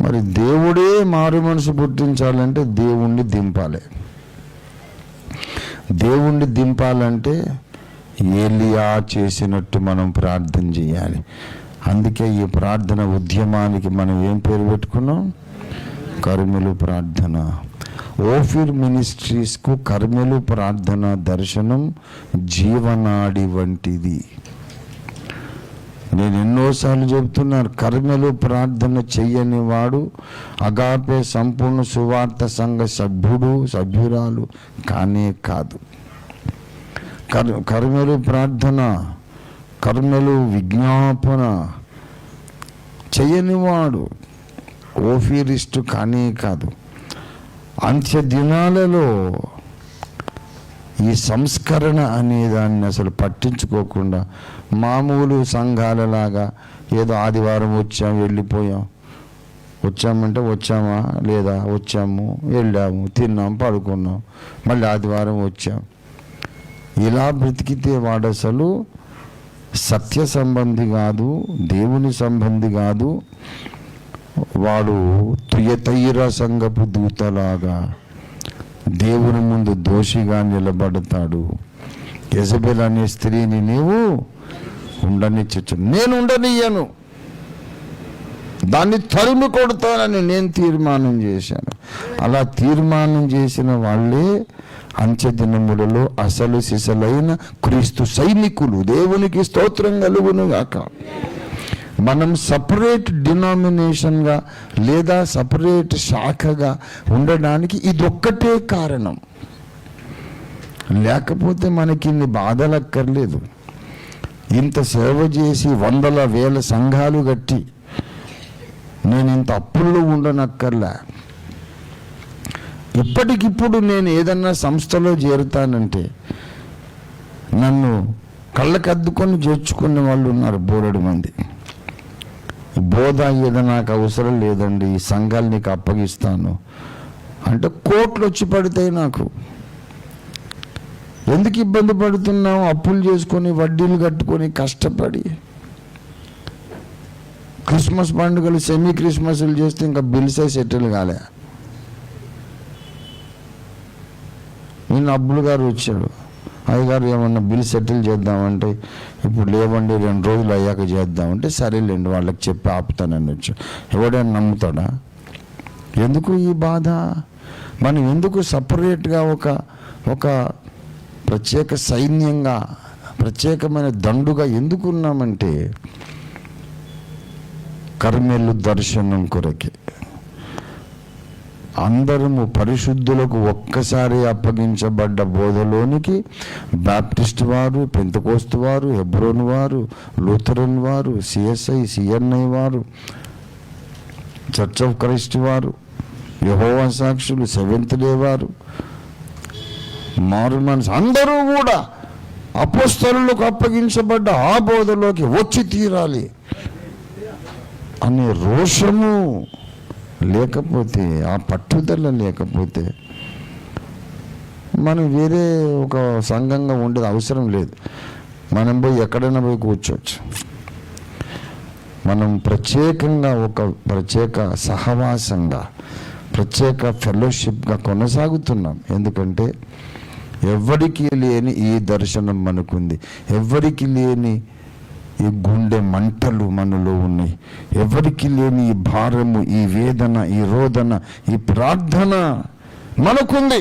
మరి దేవుడే మారు మనసు పుట్టించాలంటే దేవుణ్ణి దింపాలి. దేవుణ్ణి దింపాలంటే ఏలియా చేసినట్టు మనం ప్రార్థన చేయాలి. అందుకే ఈ ప్రార్థన ఉద్యమానికి మనం ఏం పేరు పెట్టుకున్నాం? కర్మలు ప్రార్థన. ఓఫిర్ మినిస్ట్రీస్కు కర్మలు ప్రార్థన దర్శనం జీవనాడి వంటిది. నేను ఎన్నోసార్లు చెబుతున్నాను కర్మలు ప్రార్థన చెయ్యని వాడు అగాపే సంపూర్ణ సువార్త సంఘ సభ్యుడు సభ్యురాలు కానే కాదు. కర్ కర్మలు ప్రార్థన కర్మలు విజ్ఞాపన చేయనివాడు ఓఫీరిస్టు కానే కాదు. అంత్య దినాలలో ఈ సంస్కరణ అనే దాన్ని అసలు పట్టించుకోకుండా మామూలు సంఘాలలాగా ఏదో ఆదివారం వచ్చాం వెళ్ళిపోయాం. వచ్చామంటే వచ్చామా లేదా? వచ్చాము వెళ్ళాము తిన్నాం పడుకున్నాం. మళ్ళీ ఆదివారం వచ్చాం. ఇలా బ్రతికితే వాడు అసలు సత్య సంబంధి కాదు దేవుని సంబంధి కాదు. వాడు తుయతైర సంగపు దూతలాగా దేవుని ముందు దోషిగా నిలబడతాడు. యజబెల్ అనే స్త్రీని నీవు ఉండనిచ్చు నేను ఉండనియ్యను దాన్ని తరిమి కొడతానని నేను తీర్మానం చేశాను. అలా తీర్మానం చేసిన వాళ్ళే అంచెదినములలో అసలు సిసలైన క్రీస్తు సైనికులు. దేవునికి స్తోత్రం కలుగునుగాక. మనం సపరేట్ డినామినేషన్గా లేదా సపరేట్ శాఖగా ఉండడానికి ఇదొక్కటే కారణం. లేకపోతే మనకి ఇన్ని బాధలు అక్కర్లేదు ఇంత సేవ చేసి వందల వేల సంఘాలు కట్టి నేను ఇంత అప్పుల్లో ఉండనక్కర్లే. ఇప్పటికిప్పుడు నేను ఏదన్నా సంస్థలో చేరుతానంటే నన్ను కళ్ళకద్దుకొని చేర్చుకునే వాళ్ళు ఉన్నారు బోలెడు మంది. బోధ ఏదో నాకు అవసరం లేదండి ఈ సంఘాలు నీకు అప్పగిస్తాను. అంటే కోట్లు వచ్చి పడతాయి నాకు. ఎందుకు ఇబ్బంది పడుతున్నావు? అప్పులు చేసుకొని వడ్డీలు కట్టుకొని కష్టపడి. క్రిస్మస్ పండుగలు సెమీ క్రిస్మస్లు చేస్తే ఇంకా బిల్సే సెటిల్ కాలే. నిన్న అబ్బులు గారు వచ్చాడు అయ్యగారు ఏమన్నా బిల్ సెటిల్ చేద్దామంటే ఇప్పుడు లేవండి రెండు రోజులు అయ్యాక చేద్దామంటే సరేలేండి వాళ్ళకి చెప్పి ఆపుతానని వచ్చి ఎవడైనా నమ్ముతాడా? ఎందుకు ఈ బాధ? మనం ఎందుకు సపరేట్గా ఒక ఒక ప్రత్యేక సైన్యంగా ప్రత్యేకమైన దండుగా ఎందుకు ఉన్నామంటే కర్మెలు దర్శనం కొరకే. అందరము పరిశుద్ధులకు ఒక్కసారి అప్పగించబడ్డ బోధలోనికి బాప్టిస్ట్ వారు పెంతకోస్తు వారు హెబ్రోన్ వారు లూథరన్ వారు సిఎస్ఐ సిఎన్ఐ వారు చర్చ్ ఆఫ్ క్రైస్ట్ వారు యహోవా సాక్షులు సెవెంత్ డే వారు మారు మనసు అందరూ కూడా అపోస్తలులకు అప్పగించబడ్డ ఆ బోధలోకి వచ్చి తీరాలి అనే రోషము లేకపోతే ఆ పట్టుదల లేకపోతే మనం వేరే ఒక సంఘంగా ఉండేది అవసరం లేదు. మనం పోయి ఎక్కడైనా పోయి కూర్చోవచ్చు. మనం ప్రత్యేకంగా ఒక ప్రత్యేక సహవాసంగా ప్రత్యేక ఫెలోషిప్గా కొనసాగుతున్నాం. ఎందుకంటే ఎవరికి లేని ఈ దర్శనం మనకుంది. ఎవరికి లేని ఈ గుండె మంటలు మనలో ఉన్నాయి. ఎవరికి లేని ఈ భారము ఈ వేదన ఈ రోదన ఈ ప్రార్థన మనకుంది.